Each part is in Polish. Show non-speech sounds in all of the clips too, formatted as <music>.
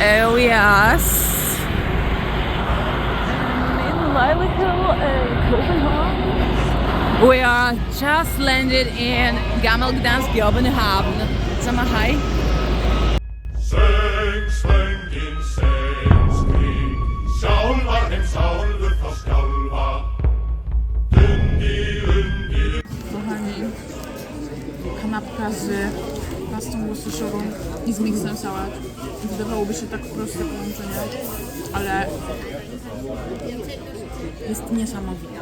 Elias. In Lillehill, uh, Copenhagen. We are just landed in Gamel Gdansk Jobenhaven. Sag mal hi. Seng, släng din sängskrig Sjálvar heim sjálfur þá skjálfa Dundi, undi, Kochani, kanapka z pastą łososzową i z miksem sałat. Wydawałoby się tak proste połączenie, ale jest niesamowite.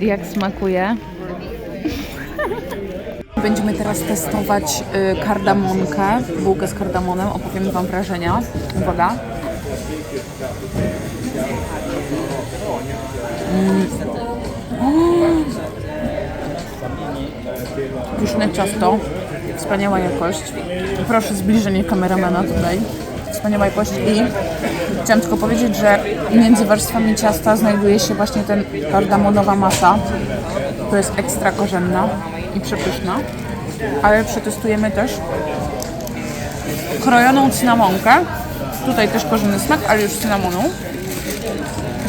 Jak smakuje? Będziemy teraz testować y, kardamonkę, bułkę z kardamonem. Opowiem Wam wrażenia. Uwaga. Mm. Pyszne ciasto, wspaniała jakość. Proszę zbliżenie kameramana tutaj. Wspaniała jakość i chciałam tylko powiedzieć, że między warstwami ciasta znajduje się właśnie ten kardamonowa masa. To jest ekstra korzenna i przepyszna. Ale przetestujemy też krojoną cynamonkę. Tutaj też korzenny smak, ale już cynamonu.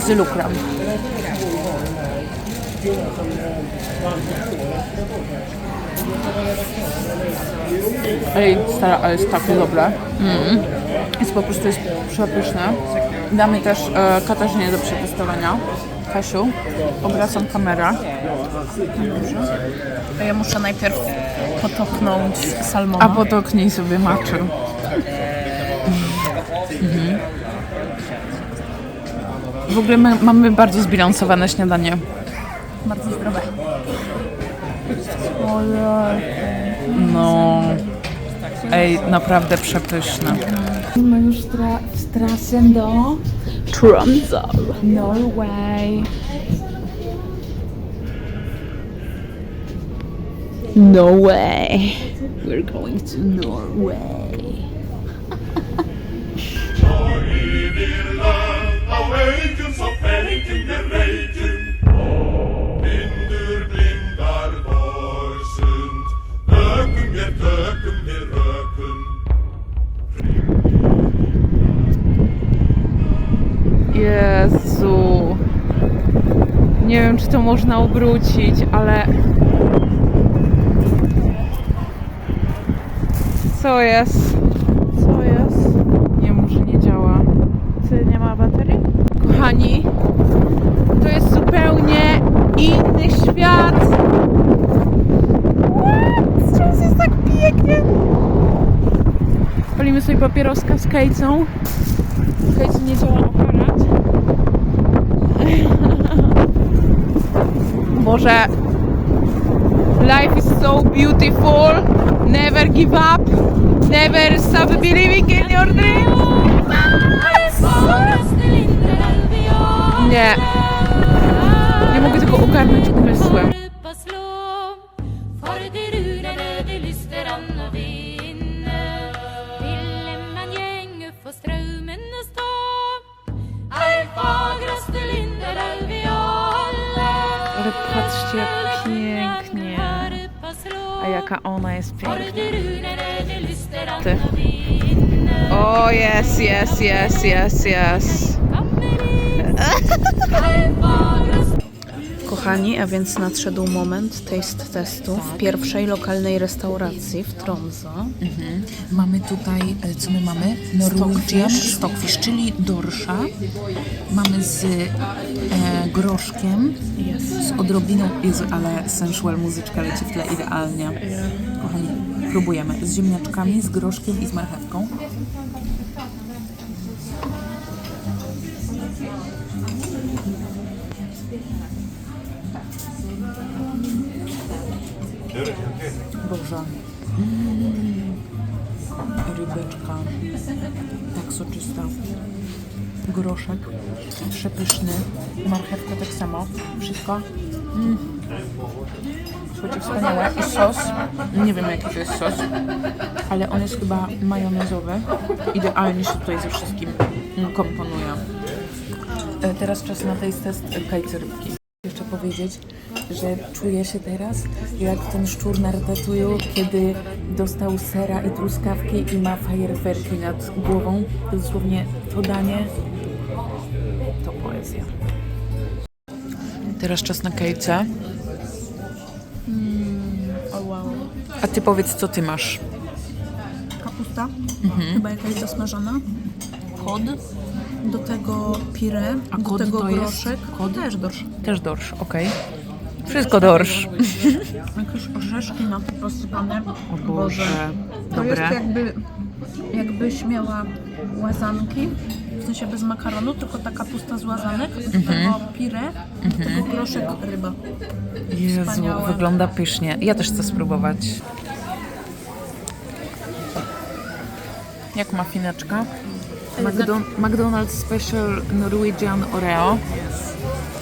Z lukrem. Ej, stara, ale jest takie dobre. Mm. Jest po prostu jest przepyszne. Damy też e, Katarzynie do przetestowania. Kasiu, obracam kamerę. A ja muszę najpierw potoknąć salmona. A potoknij sobie maczy. w ogóle my mamy bardzo zbilansowane śniadanie. Bardzo zdrowe. No. Ej, naprawdę przepyszne. My już tra- w trasie do Tromsø, Norway. No way. We're going to Norway. <laughs> Jezu. Nie wiem, czy to można obrócić, ale... Co jest? Co jest? Nie, może nie działa. Czy nie ma baterii? Kochani, to jest zupełnie inny świat. What? Czemu jest tak pięknie? Palimy sobie papieroska z Kejcą. Kejcy nie działa Boże. Life is so beautiful. Never give up. Never stop believing in your dreams. Nie. Nie mogę tego ogarnąć umysłem. America Online Spring. Oh yes, yes, yes, yes, yes. <laughs> <laughs> Kochani, a więc nadszedł moment taste testu w pierwszej lokalnej restauracji w Tromsø. Mamy tutaj, e, co my mamy? Norwegian stockfish, czyli dorsza. Mamy z e, groszkiem, z odrobiną, Jezu, ale sensual muzyczka leci w tle idealnie. Kochani, próbujemy. Z ziemniaczkami, z groszkiem i z marchewką. Boże. Mm. Rybeczka. Tak soczysta. Groszek. Przepyszny. Marchewka tak samo. Wszystko. Mm. Słuchajcie, wspaniałe. I sos. Nie wiem jaki to jest sos. Ale on jest chyba majonezowy. Idealnie się tutaj ze wszystkim komponuje. E, Teraz czas na taste test kajcy rybki. Jeszcze powiedzieć, że czuję się teraz jak ten szczur na ratatuju, kiedy dostał sera i truskawki i ma fajerwerki nad głową. Dosłownie to danie to poezja. Teraz czas na kajce. O wow. A ty powiedz, co ty masz. kapusta, chyba jakaś zasmażona, kod, do tego pire, A do kod tego to jest? groszek, Kod? też dorsz. Też dorsz, okej. Wszystko dorsz. Jakieś orzeszki na to posypane. O Boże, To jest dobre. jakby, jakbyś miała łazanki, w sensie bez makaronu, tylko ta kapusta z łazanek, Mhm. tego pire, do tego groszek ryba. Jezu, Wspaniałe. wygląda pysznie. Ja też chcę spróbować. Jak mafineczka? McDo- McDonald's Special Norwegian Oreo.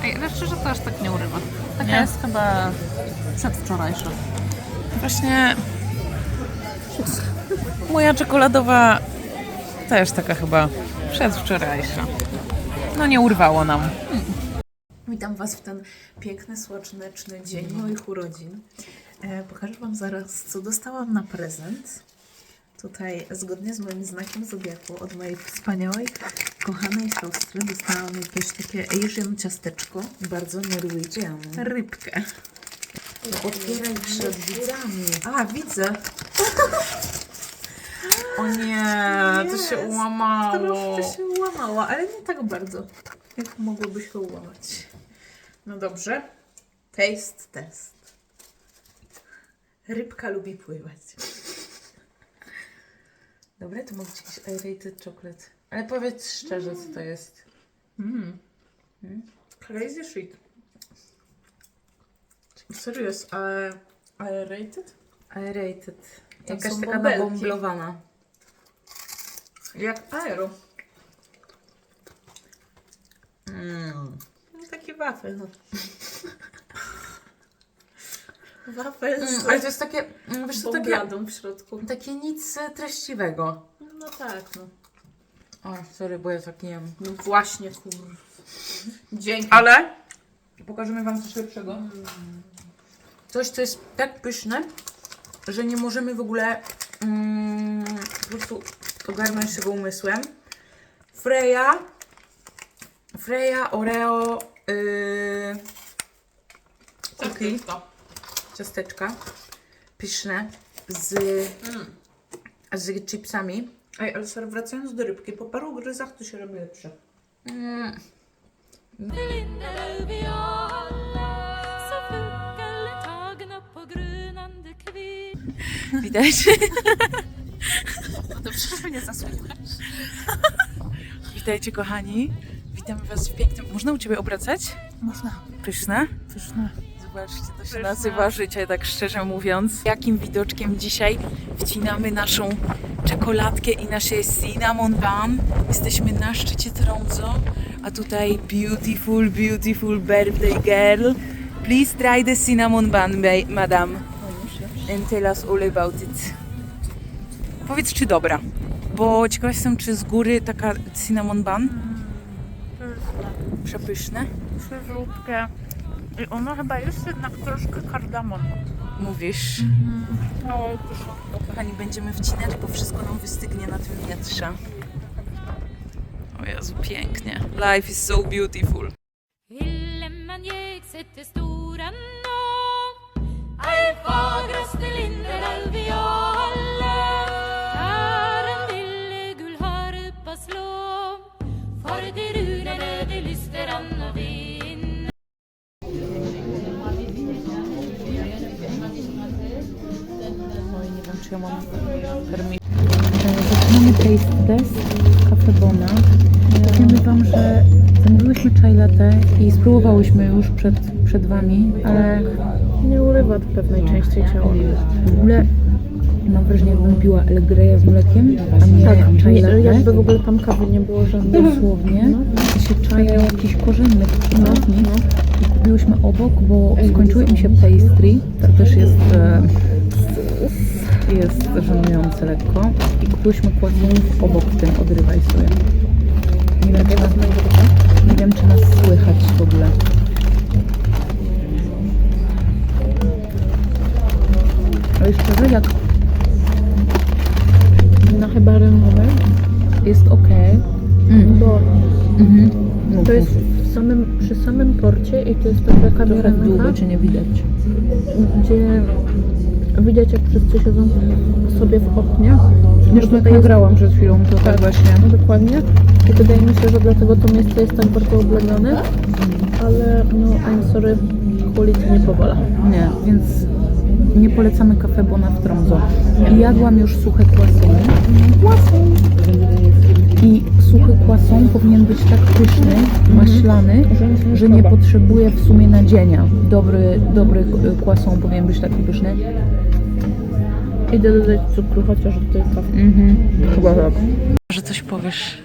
Ej, ale szczerze to aż tak nie urywa. Taka Nie? jest chyba przedwczorajsza. Właśnie moja czekoladowa też taka chyba przedwczorajsza. No nie urwało nam. Witam Was w ten piękny, słoneczny dzień moich urodzin. E, pokażę Wam zaraz, co dostałam na prezent. Tutaj, zgodnie z moim znakiem zodiaku, od mojej wspaniałej, kochanej siostry, dostałam jakieś takie Asian ciasteczko, bardzo Norwegian. Rybkę. Otwieraj przed widzami. A, widzę. O nie, to się Jest. ułamało. Troszkę się ułamała, ale nie tak bardzo, jak mogłoby się ułamać. No dobrze. Taste test. Rybka lubi pływać. Dobre, to może jakiś aerated chocolate. Ale powiedz szczerze, co to jest. Mm. Crazy shit. Serio jest ale aerated? Aerated. Tam Jakaś są taka bąbelki. Jak aero. Mm. No, taki wafel. No. <laughs> wafel z Mm, ale to jest takie, mm, wiesz co, takie, w środku. takie nic e, treściwego. No tak, no. O, sorry, bo ja tak nie jem. No właśnie, kur... Dzięki. Ale pokażemy Wam coś lepszego. Coś, co jest tak pyszne, że nie możemy w ogóle mm, po prostu ogarnąć tego umysłem. Freya, Freya Oreo yy, cookie, ciasteczka, pyszne, z, z chipsami. Ej, ale sorry, wracając do rybki, po paru gryzach to się robi lepsze. Mm, Widać? Dobrze, że mnie zasłoniłaś. Witajcie kochani. Witamy Was w pięknym... Można u Ciebie obracać? Można. Pyszne? Pyszne. Zobaczcie, to się nazywa życie, tak szczerze mówiąc. Jakim widoczkiem dzisiaj wcinamy naszą czekoladkę i nasze cinnamon bun. Jesteśmy na szczycie Tromso, a tutaj beautiful, beautiful birthday girl. Please try the cinnamon bun, madam. And tell us all about it. Powiedz, czy dobra, bo ciekawa jestem, czy z góry taka cinnamon bun? Przepyszne. Przeżółtkie. I ono chyba jest jednak troszkę kardamon. Mówisz. No, Kochani, będziemy wcinać, bo wszystko nam wystygnie na tym wietrze. O Jezu, pięknie. Life is so beautiful. Czy ja mam. Zaczynamy taste test Cafe Bona. Wiemy Wam, że zamówiłyśmy chai latte i spróbowałyśmy już przed, przed Wami, ale nie urywa do pewnej części ciała. w ogóle mam wrażenie, jakbym piła El Greya z mlekiem, a nie Tak, chai nie, latte. jakby w ogóle tam kawy nie było żadnej. Dosłownie. I się czaja jakiś korzennych przydatni. I kupiłyśmy obok, bo skończyły mi się pastry. To też jest, e, jest żenujące lekko. I kupiłyśmy kłakunów obok tym, odrywaj sobie. Nie wiem, czy nas, nie wiem, czy nas słychać w ogóle. Ale szczerze, jak na chyba renowy jest ok, mm. bo mm -hmm. to jest samym, przy samym porcie i to jest taka kamera. Trochę długo nie widać. Gdzie widać jak wszyscy siedzą sobie w oknie. Już Tutaj tak nagrałam przed chwilą to tak właśnie. No dokładnie. I wydaje mi się, że dlatego to miejsce jest tak bardzo oblegane. Ale no, I'm sorry, ulicy nie powala. Nie, więc nie polecamy kafe Bona w Tromso. Jadłam już suche croissant. I suchy croissant powinien być tak pyszny, maślany, że nie potrzebuje w sumie nadzienia. Dobry, dobry croissant powinien być taki pyszny. Idę dodać cukru chociaż do tej kawy. Chyba tak. Że coś powiesz.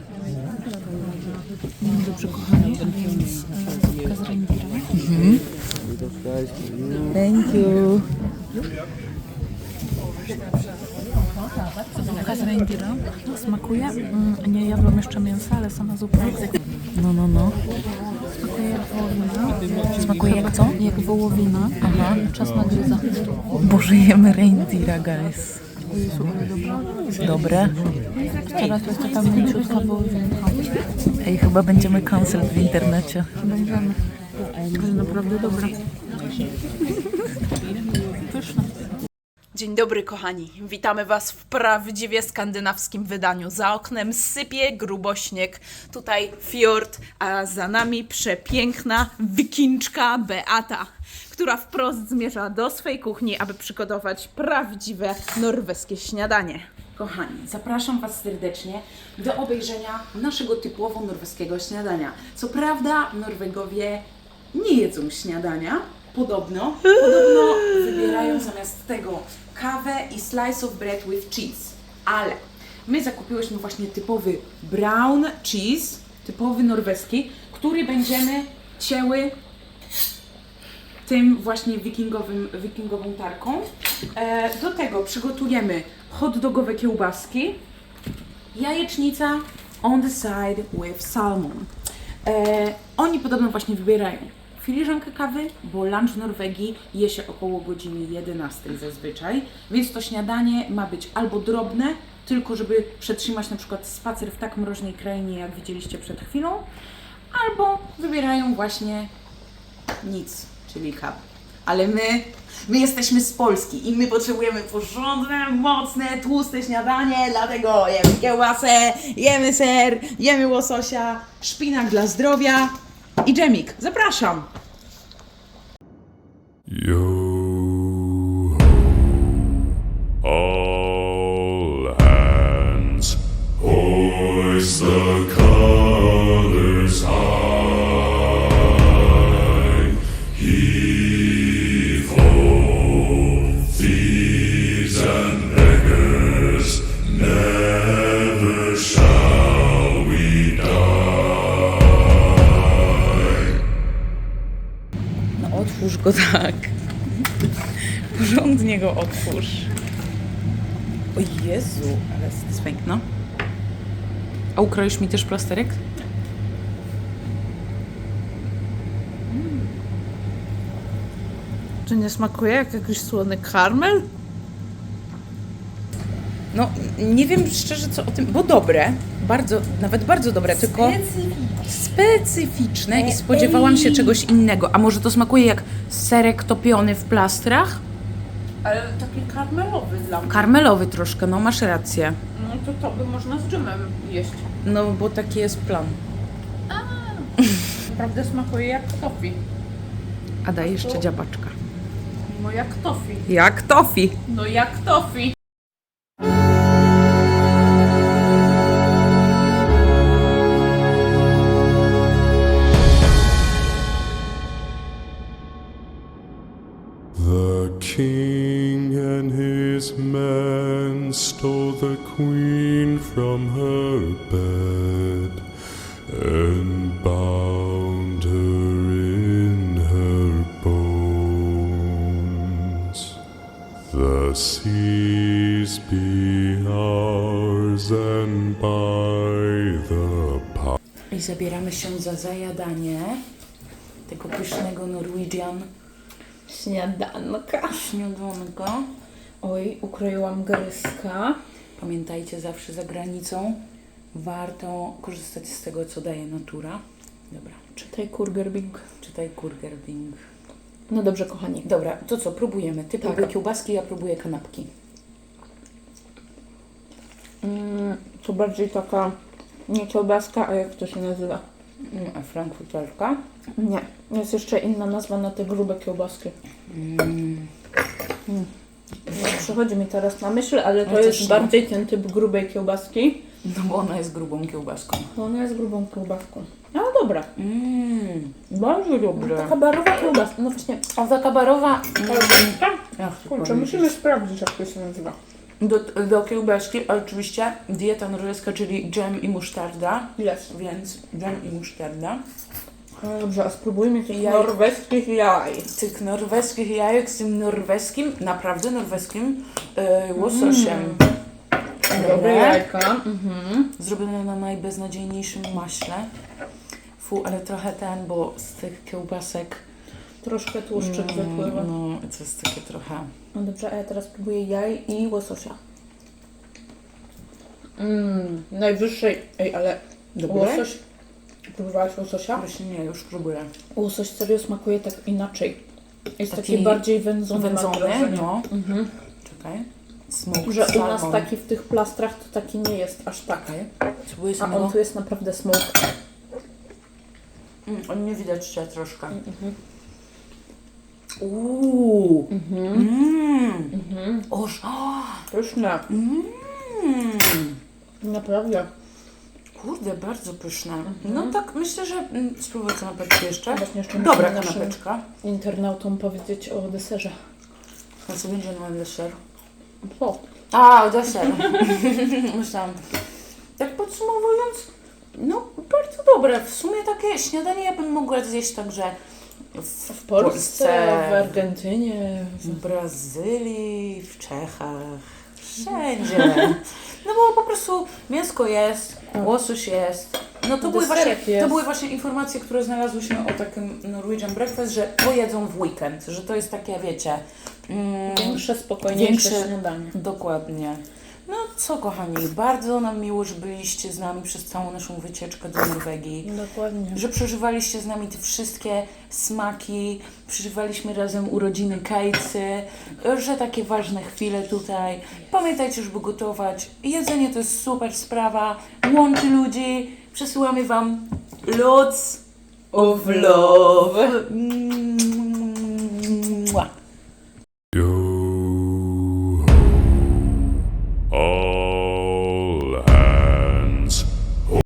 Dobrze, kochani, a więc zupka z reindeera. Thank you. Zupka z reindeera smakuje. Mm, Nie jadłam jeszcze mięsa, ale sama zupa. No, no, no. Smakuje jak wołowina. Smakuje jak co? Jak wołowina. Aha. Czas na gryza. Boże, jemy reindeera, guys. Dobre. Teraz jest taka mięciutka wołowinka. Ej, chyba będziemy cancel w internecie. Będziemy. Ale naprawdę dobra. Dzień dobry, kochani. Witamy Was w prawdziwie skandynawskim wydaniu. Za oknem sypie grubo śnieg. Tutaj fiord, a za nami przepiękna wikinczka Beata, która wprost zmierza do swej kuchni, aby przygotować prawdziwe norweskie śniadanie. Kochani, zapraszam Was serdecznie do obejrzenia naszego typowo norweskiego śniadania. Co prawda, Norwegowie nie jedzą śniadania, podobno. Podobno wybierają zamiast tego kawę i slice of bread with cheese. Ale my zakupiłyśmy właśnie typowy brown cheese, typowy norweski, który będziemy cięły tym właśnie wikingowym, wikingową tarką. E, do tego przygotujemy hot dogowe kiełbaski, jajecznica on the side with salmon. E, oni podobno właśnie wybierają filiżankę kawy, bo lunch w Norwegii je się około godziny 11 zazwyczaj, więc to śniadanie ma być albo drobne, tylko żeby przetrzymać na przykład spacer w tak mroźnej krainie, jak widzieliście przed chwilą, albo wybierają właśnie nic, czyli kawę. Ale my, my jesteśmy z Polski i my potrzebujemy porządne, mocne, tłuste śniadanie, dlatego jemy kiełbasę, jemy ser, jemy łososia, szpinak dla zdrowia i dżemik. Zapraszam! Jezu, ale dźwięk, no. A ukroisz mi też plasterek? Czy nie smakuje jak jakiś słony karmel? No, nie wiem szczerze co o tym, bo dobre, bardzo, nawet bardzo dobre, tylko specyficzne i spodziewałam się czegoś innego. A może to smakuje jak serek topiony w plastrach? Ale taki karmelowy dla mnie. Karmelowy troszkę, no masz rację. No to to by można z dżemem jeść. No, bo taki jest plan. Naprawdę smakuje jak tofi. A daj jeszcze dziabaczka. No jak tofi. Jak tofi. No jak tofi. The seas be ours and by the power. I zabieramy się za zajadanie tego pysznego Norwegian Śniadanka. śniadonka. Oj, ukroiłam gryzka. Pamiętajcie zawsze za granicą warto korzystać z tego, co daje natura. Dobra, czy, Tutaj kurgerbing. czytaj Kurger Bing. No dobrze, kochani. Dobra, to co, próbujemy. Ty Tak. próbuj kiełbaski, ja próbuję kanapki. Mm, to bardziej taka nie kiełbaska, a jak to się nazywa? Mm, A frankfurterka? Nie. Jest jeszcze inna nazwa na te grube kiełbaski. Mm, Nie przychodzi mi teraz na myśl, ale to też jest nie. bardziej ten typ grubej kiełbaski. No bo ona jest grubą kiełbaską. Ona jest grubą kiełbaską. Ale dobra. Mmm, Bardzo dobre. Taka barowa kiełbaska. No właśnie. A taka barowa... Tak? Ach, ty Kurczę, musimy sprawdzić, jak to się nazywa. Do, do kiełbaski oczywiście dieta norweska, czyli dżem i musztarda, Jest. więc dżem i musztarda. No dobrze, a spróbujmy tych Jaj. norweskich jaj. Tych norweskich jajek z tym norweskim, naprawdę norweskim e, łososiem. Dobre jajka. Mhm. Zrobione na najbeznadziejniejszym maśle. Fu, ale trochę ten, bo z tych kiełbasek Troszkę tłuszczyk wypływa. no, to jest takie trochę... No dobrze, a ja teraz próbuję jaj i łososia. Mmm, najwyższej. Ej, ale Dobre? łosoś. Próbowałaś łososia? Właśnie nie, już próbuję. Łosoś serio smakuje tak inaczej. Jest taki, Taki bardziej wędzony, Wędzony, no. Mhm. Czekaj. Smoked Że u nas salmon. taki w tych plastrach to taki nie jest aż tak. Spróbuję A samego. on tu jest naprawdę smoke. Mm, on nie widać cię troszkę. Mhm. Uuu. Mhm. Mm. Mhm. Oż. O, Pyszne. mm. Naprawdę. Kurde, bardzo pyszne. No tak, myślę, że mm, spróbuję kanapeczki jeszcze. Właśnie jeszcze Dobra musimy naszym kanapeczka. internautom powiedzieć o deserze. A co będzie na deser? O, A, deser. <laughs> Myślałam. Tak podsumowując, no bardzo dobre. W sumie takie śniadanie ja bym mogła zjeść także w, w Polsce, w Argentynie. w Brazylii, w Czechach, wszędzie. No bo po prostu mięsko jest, łosoś jest. No to były, właśnie, to były właśnie informacje, które znalazłyśmy o takim Norwegian Breakfast, że to jedzą w weekend, że to jest takie, wiecie... Mm, Większe, spokojniejsze Większe- śniadanie. Dokładnie. No co kochani, bardzo nam miło, że byliście z nami przez całą naszą wycieczkę do Norwegii. Dokładnie. Że przeżywaliście z nami te wszystkie smaki, przeżywaliśmy razem urodziny Kajcy, że takie ważne chwile tutaj. Pamiętajcie, żeby gotować. Jedzenie to jest super sprawa, łączy ludzi. Przesyłamy Wam lots of love. Mua.